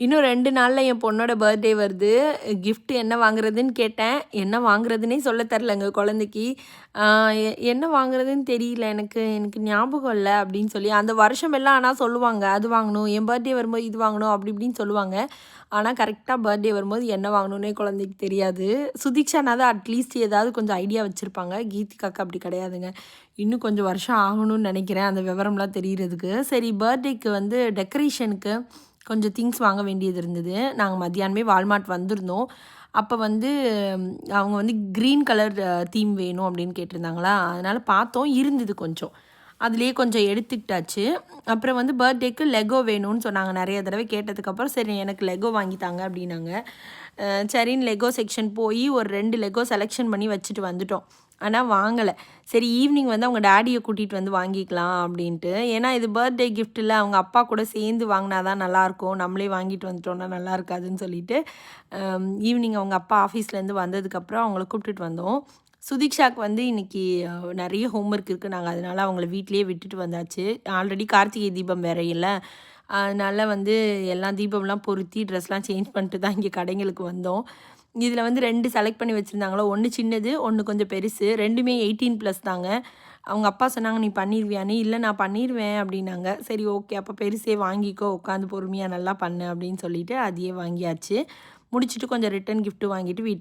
இன்னும் ரெண்டு நாளில் என் பொண்ணோட பர்த்டே வருது. கிஃப்ட் என்ன வாங்குறதுன்னு கேட்டேன். என்ன வாங்குறதுனே சொல்ல தெரிலங்க குழந்தைக்கு. என்ன வாங்குறதுன்னு தெரியல எனக்கு. எனக்கு ஞாபகம் இல்லை அப்படின்னு சொல்லி. அந்த வருஷம் எல்லாம் ஆனால் சொல்லுவாங்க அது வாங்கணும். என் பர்த்டே வரும்போது இது வாங்கணும். அப்படி இப்படின்னு சொல்லுவாங்க. ஆனால் கரெக்டாக பர்த்டே வரும்போது என்ன வாங்கணுன்னே குழந்தைக்கு தெரியாது. சுதீக்ஷானாவது அட்லீஸ்ட் ஏதாவது கொஞ்சம் ஐடியா வச்சுருப்பாங்க. கீதிகாக்கு அப்படி கிடையாதுங்க. இன்னும் கொஞ்சம் வருஷம் ஆகணும்னு நினைக்கிறேன். அந்த விவரம்லாம் தெரிகிறதுக்கு சரி பர்த்டேக்கு வந்து டெக்கரேஷனுக்கு கொஞ்சம் திங்ஸ் வாங்க வேண்டியது இருந்தது. நாங்கள் மத்தியானமே வால்மார்ட் வந்திருந்தோம். அப்போ வந்து அவங்க வந்து க்ரீன் கலர் தீம் வேணும் அப்படின்னு கேட்டிருந்தாங்களா? அதனால் பார்த்தோம். இருந்தது கொஞ்சம். அதுலேயே கொஞ்சம் எடுத்துக்கிட்டாச்சு. அப்புறம் வந்து பர்த்டேக்கு லெகோ வேணும்னு சொன்னாங்க. நிறைய தடவை கேட்டதுக்கப்புறம் சரி எனக்கு லெகோ வாங்கித்தாங்க அப்படின்னாங்க. சரின்னு லெகோ செக்ஷன் போய் ஒரு ரெண்டு லெகோ செலெக்ஷன் பண்ணி வச்சுட்டு வந்துட்டோம். ஆனால் வாங்கலை. சரி ஈவினிங் வந்து அவங்க டேடியை கூட்டிகிட்டு வந்து வாங்கிக்கலாம் அப்படின்ட்டு. ஏன்னா இது பர்த்டே கிஃப்ட்டில் அவங்க அப்பா கூட சேர்ந்து வாங்கினா தான் நல்லாயிருக்கும். நம்மளே வாங்கிட்டு வந்துட்டோம்னா நல்லா இருக்காதுன்னு சொல்லிட்டு ஈவினிங் அவங்க அப்பா ஆஃபீஸ்லேருந்து வந்ததுக்கப்புறம் அவங்கள கூப்பிட்டுட்டு வந்தோம். சுதீக்ஷாக்கு வந்து இன்னைக்கு நிறைய ஹோம்ஒர்க் இருக்குது நாங்கள் அதனால அவங்கள வீட்லேயே விட்டுட்டு வந்தாச்சு. ஆல்ரெடி கார்த்திகை தீபம் வேற இல்லை. வந்து எல்லா தீபம்லாம் பொருத்தி ட்ரெஸ்லாம் சேஞ்ச் பண்ணிட்டு தான் இங்கே கடைங்களுக்கு வந்தோம். இதில் வந்து ரெண்டு செலக்ட் பண்ணி வச்சுருந்தாங்களோ ஒன்று சின்னது ஒன்று கொஞ்சம் பெருசு. ரெண்டுமே எயிட்டீன் ப்ளஸ் தாங்க. அவங்க அப்பா சொன்னாங்க நீ பண்ணிடுவியான்னு இல்லை நான் பண்ணிடுவேன் அப்படின்னாங்க. சரி ஓகே அப்போ பெருசே வாங்கிக்கோ. உட்காந்து பொறுமையாக நல்லா பண்ணு அப்படின்னு சொல்லிட்டு அதையே வாங்கியாச்சு. முடிச்சுட்டு கொஞ்சம் ரிட்டன் கிஃப்ட்டு வாங்கிட்டு வீட்டுக்கு